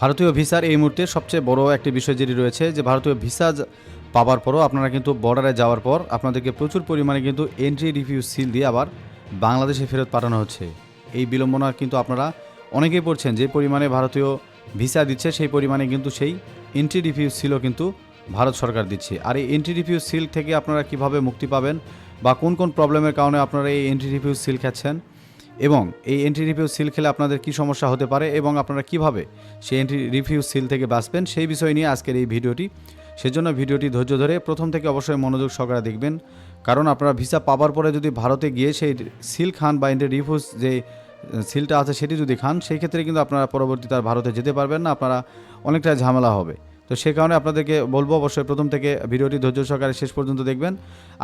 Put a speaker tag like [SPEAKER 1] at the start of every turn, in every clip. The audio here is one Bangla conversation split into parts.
[SPEAKER 1] ভারতীয় ভিসার এই মুহূর্তে সবচেয়ে বড় একটি বিষয় যেটি রয়েছে যে ভারতীয় ভিসা পাওয়ার পরও আপনারা কিন্তু বর্ডারে যাওয়ার পর আপনাদেরকে প্রচুর পরিমাণে কিন্তু এন্ট্রি রিভিউ সিল দিয়ে আবার বাংলাদেশে ফেরত পাঠানো হচ্ছে। এই বিলম্বনা কিন্তু আপনারা অনেকেই পড়ছেন যে পরিমাণে ভারতীয় ভিসা দিচ্ছে, সেই পরিমাণে কিন্তু সেই এন্ট্রি রিভিউ সিলও কিন্তু ভারত সরকার দিচ্ছে। আর এই এন্ট্রি রিভিউ সিল থেকে আপনারা কীভাবে মুক্তি পাবেন বা কোন কোন প্রবলেমের কারণে আপনারা এই এন্ট্রি রিভিউ সিল খাচ্ছেন এবং এই এন্ট্রি রিভিউ সিল খেলে আপনাদের কি সমস্যা হতে পারে এবং আপনারা কীভাবে সেই এন্ট্রি রিভিউ সিল থেকে বাঁচবেন সেই বিষয় নিয়ে আজকের এই ভিডিওটি। সেজন্য ভিডিওটি ধৈর্য ধরে প্রথম থেকে অবশ্যই মনোযোগ সহকারে দেখবেন। কারণ আপনারা ভিসা পাওয়ার পরে যদি ভারতে গিয়ে সেই সিল খান বা এন্ট্রি রিভিউ যে সিলটা আছে সেটি যদি খান, সেই ক্ষেত্রে কিন্তু আপনারা পরবর্তীতে আর ভারতে যেতে পারবেন না। আপনারা অনেকটা ঝামেলা হবে। তো সে কারণে আপনাদেরকে বলব অবশ্যই প্রথম থেকে ভিডিওটি ধৈর্য সহকারে শেষ পর্যন্ত দেখবেন।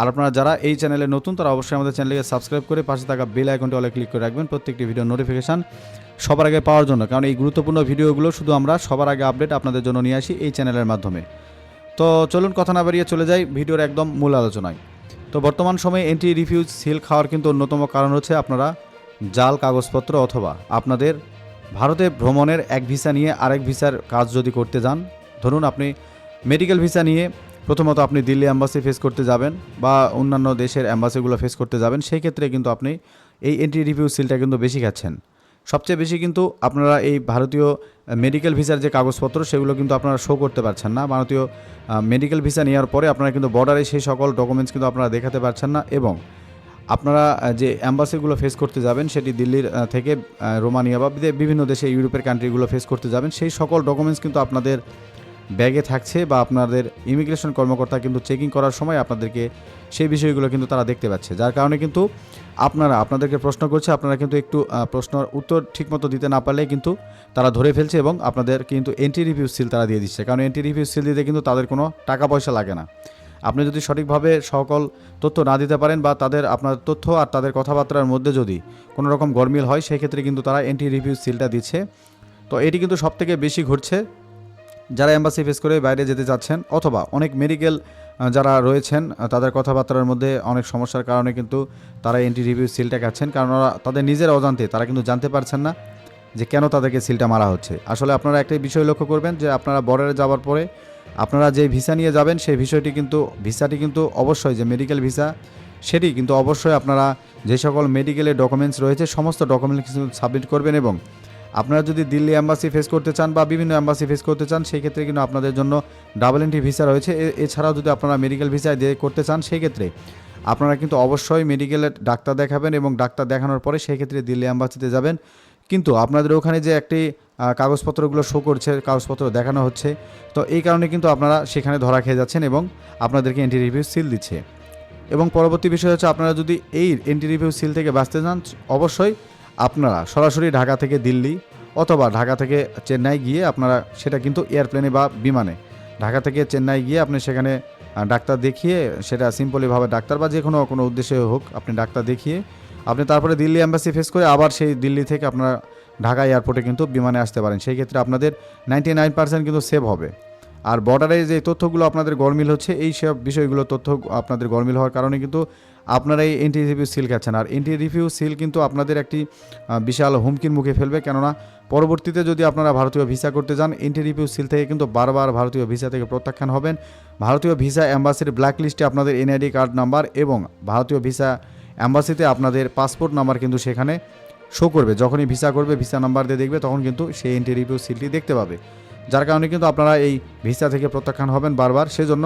[SPEAKER 1] আর আপনারা যারা এই চ্যানেলে নতুন, তারা অবশ্যই আমাদের চ্যানেলকে সাবস্ক্রাইব করে পাশে থাকা বেল আইকনটি অলে ক্লিক করে রাখবেন। প্রত্যেকটি ভিডিও নোটিফিকেশান সবার আগে পাওয়ার জন্য। কারণ এই গুরুত্বপূর্ণ ভিডিওগুলো শুধু আমরা সবার আগে আপডেট আপনাদের জন্য নিয়ে আসি এই চ্যানেলের মাধ্যমে। তো চলুন কথা না বাড়িয়ে চলে যাই ভিডিওর একদম মূল আলোচনায়। তো বর্তমান সময়ে এন্ট্রি রিফিউজ সিল খাওয়ার কিন্তু অন্যতম কারণ হচ্ছে আপনারা জাল, কাগজপত্র অথবা আপনাদের ভারতে ভ্রমণের এক ভিসা নিয়ে আরেক ভিসার কাজ যদি করতে যান ধরুন আপনি মেডিকেল ভিসা নিয়ে প্রথমত আপনি দিল্লি অ্যাম্বাসি ফেস করতে যাবেন বা অন্যান্য দেশের অ্যাম্বাসিগুলো ফেস করতে যাবেন, সেই ক্ষেত্রে কিন্তু আপনি এই এন্ট্রি রিভিউ সিলটা কিন্তু বেশি খাচ্ছেন। সবচেয়ে বেশি কিন্তু আপনারা এই ভারতীয় মেডিকেল ভিসার যে কাগজপত্র, সেগুলো কিন্তু আপনারা শো করতে পারছেন না। ভারতীয় মেডিকেল ভিসা নেওয়ার পরে আপনারা কিন্তু বর্ডারে সেই সকল ডকুমেন্টস কিন্তু আপনারা দেখাতে পারছেন না এবং আপনারা যে অ্যাম্বাসিগুলো ফেস করতে যাবেন, সেটি দিল্লির থেকে রোমানিয়া বা বিভিন্ন দেশে ইউরোপের কান্ট্রিগুলো ফেস করতে যাবেন, সেই সকল ডকুমেন্টস কিন্তু আপনাদের ব্যাগে থাকছে বা আপনাদের ইমিগ্রেশন কর্মকর্তা কিন্তু চেকিং করার সময় আপনাদেরকে সেই বিষয়গুলো কিন্তু তারা দেখতে পাচ্ছে। যার কারণে কিন্তু আপনারা, আপনাদেরকে প্রশ্ন করছে, আপনারা কিন্তু একটু প্রশ্নের উত্তর ঠিকমতো দিতে না পারলে কিন্তু তারা ধরে ফেলছে এবং আপনাদের কিন্তু এন্ট্রি রিভিউ সিল তারা দিয়ে দিচ্ছে। কারণ এন্ট্রি রিভিউ সিল দিতে কিন্তু তাদের কোনো টাকা পয়সা লাগে না। আপনি যদি সঠিকভাবে সকল তথ্য না দিতে পারেন বা তাদের, আপনার তথ্য আর তাদের কথাবার্তার মধ্যে যদি কোনো রকম গরমিল হয়, সেক্ষেত্রে কিন্তু তারা এন্ট্রি রিভিউ সিলটা দিচ্ছে। তো এটি কিন্তু সবথেকে বেশি ঘটছে। যারা এম্বাসি ফেস করে বাইরে যেতে চাচ্ছেন অথবা অনেক মেডিকেল যারা রয়েছেন তাদের কথাবার্তার মধ্যে অনেক সমস্যার কারণে কিন্তু তারা এন্ট্রি রিভিউ সিলটা খাচ্ছেন। কারণ ওরা তাদের নিজের অজান্তে, তারা কিন্তু জানতে পারছেন না যে কেন তাদেরকে সিলটা মারা হচ্ছে। আসলে আপনারা একটাই বিষয় লক্ষ্য করবেন যে আপনারা বর্ডারে যাওয়ার পরে আপনারা যে ভিসা নিয়ে যাবেন, সেই বিষয়টি কিন্তু, ভিসাটি কিন্তু অবশ্যই যে মেডিকেল ভিসা, সেটি কিন্তু অবশ্যই আপনারা যে সকল মেডিকেলের ডকুমেন্টস রয়েছে, সমস্ত ডকুমেন্টস কিন্তু সাবমিট করবেন এবং আপনারা যদি দিল্লি অ্যাম্বাসি ফেস করতে চান বা বিভিন্ন অ্যাম্বাসি ফেস করতে চান সেই ক্ষেত্রে কিন্তু আপনাদের জন্য ডাবল এন্ট্রি ভিসা রয়েছে। এছাড়াও যদি আপনারা মেডিকেল ভিসা দিয়ে করতে চান সেই ক্ষেত্রে আপনারা কিন্তু অবশ্যই মেডিকেলের ডাক্তার দেখাবেন এবং ডাক্তার দেখানোর পরে সেই ক্ষেত্রে দিল্লি অ্যাম্বাসিতে যাবেন। কিন্তু আপনাদের ওখানে যে একটি কাগজপত্রগুলো শো করছে, কাগজপত্র দেখানো হচ্ছে, তো এই কারণে কিন্তু আপনারা সেখানে ধরা খেয়ে যাচ্ছেন এবং আপনাদেরকে এন্ট্রি রিভিউ সিল দিচ্ছে। এবং পরবর্তী বিষয় হচ্ছে, আপনারা যদি এই এন্ট্রি রিভিউ সিল থেকে বাঁচতে চান, অবশ্যই আপনারা সরাসরি ঢাকা থেকে দিল্লি অথবা ঢাকা থেকে চেন্নাই গিয়ে আপনারা সেটা কিন্তু এয়ারপ্লেনে বা বিমানে। ঢাকা থেকে চেন্নাই গিয়ে আপনি সেখানে ডাক্তার দেখিয়ে সেটা সিম্পলিভাবে ডাক্তার বা যে কোনো কোনো উদ্দেশ্যে হোক আপনি ডাক্তার দেখিয়ে আপনি তারপরে দিল্লি অ্যাম্বাসি ফেস করে আবার সেই দিল্লি থেকে আপনারা ঢাকা এয়ারপোর্টে কিন্তু বিমানে আসতে পারেন। সেই ক্ষেত্রে আপনাদের নাইনটি নাইন পার্সেন্ট কিন্তু সেভ হবে। আর বর্ডারে যে তথ্যগুলো আপনাদের গরমিল হচ্ছে, এই সব বিষয়গুলো তথ্য আপনাদের গরমিল হওয়ার কারণে কিন্তু আপনারা এই এন্টি রিভিউ সিল খাচ্ছেন। আর এন্টি রিভিউ সিল কিন্তু আপনাদের একটি বিশাল হুমকির মুখে ফেলবে। কেননা, পরবর্তীতে যদি আপনারা ভারতীয় ভিসা করতে যান এন্টি রিভিউ সিল থেকে কিন্তু বারবার ভারতীয় ভিসা থেকে প্রত্যাখ্যান হবেন। ভারতীয় ভিসা অ্যাম্বাসির ব্ল্যাক লিস্টে আপনাদের এনআইডি কার্ড নাম্বার এবং ভারতীয় ভিসা অ্যাম্বাসিতে আপনাদের পাসপোর্ট নাম্বার কিন্তু সেখানে শো করবে। যখনই ভিসা করবে ভিসা নাম্বার দিয়ে দেখবে, তখন কিন্তু সেই এন্টি রিভিউ সিলটি দেখতে পাবে। যার কারণে কিন্তু আপনারা এই ভিসা থেকে প্রত্যাখ্যান হবেন বারবার। সেজন্য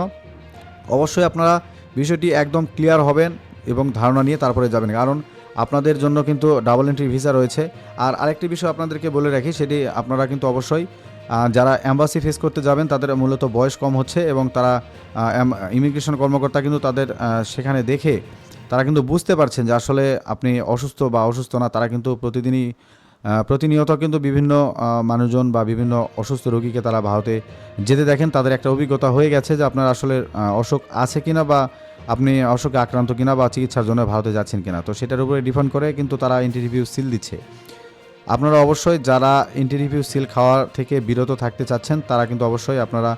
[SPEAKER 1] অবশ্যই আপনারা বিষয়টি একদম ক্লিয়ার হবেন এবং ধারণা নিয়ে তারপরে যাবেন। কারণ আপনাদের জন্য কিন্তু ডাবল এন্ট্রি ভিসা রয়েছে। আর আরেকটি বিষয় আপনাদেরকে বলে রাখি, সেটি আপনারা কিন্তু অবশ্যই যারা অ্যাম্বাসি ফেস করতে যাবেন, তাদের মূলত বয়স কম হচ্ছে এবং তারা ইমিগ্রেশন কর্মকর্তা কিন্তু তাদের সেখানে দেখে তারা কিন্তু বুঝতে পারছেন যে আসলে আপনি অসুস্থ বা অসুস্থ না, তারা কিন্তু প্রতিদিনই প্রতিনিয়ত কিন্তু বিভিন্ন মানুষজন বা বিভিন্ন অসুস্থ রোগীকে তারা ভারতে যেতে দেখেন। তাদের একটা অভিজ্ঞতা হয়ে গেছে যে আপনার আসলে অসুখ আছে কিনা বা আপনি অসুখে আক্রান্ত কিনা বা চিকিৎসার জন্য ভারতে যাচ্ছেন কিনা। তো সেটার উপরে ডিপেন্ড করে কিন্তু তারা ইন্টারভিউ সিল দিচ্ছে। আপনারা অবশ্যই যারা ইন্টারভিউ সিল খাওয়ার থেকে বিরত থাকতে চাচ্ছেন, তারা কিন্তু অবশ্যই আপনারা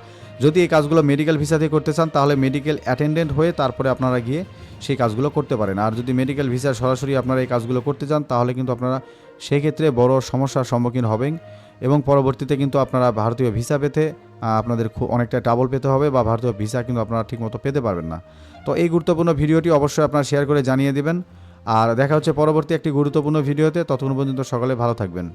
[SPEAKER 1] যদি এই কাজগুলো মেডিকেল ভিসা দিয়ে করতে চান, তাহলে মেডিকেল অ্যাটেন্ডেন্ট হয়ে তারপরে আপনারা গিয়ে সেই কাজগুলো করতে পারেন। আর যদি মেডিকেল ভিসা সরাসরি আপনারা এই কাজগুলো করতে চান, তাহলে কিন্তু আপনারা সেই ক্ষেত্রে বড় সমস্যার সম্মুখীন হবেন এবং পরবর্তীতে কিন্তু আপনারা ভারতীয় ভিসা পেতে আপনাদের খুব অনেকটা ডাবল পেতে হবে বা ভারতীয় ভিসা কিন্তু আপনারা ঠিকমতো পেতে পারবেন না। তো এই গুরুত্বপূর্ণ ভিডিওটি অবশ্যই আপনারা শেয়ার করে জানিয়ে দেবেন। আর দেখা হচ্ছে পরবর্তী একটি গুরুত্বপূর্ণ ভিডিওতে। ততক্ষণ পর্যন্ত সকলে ভালো থাকবেন।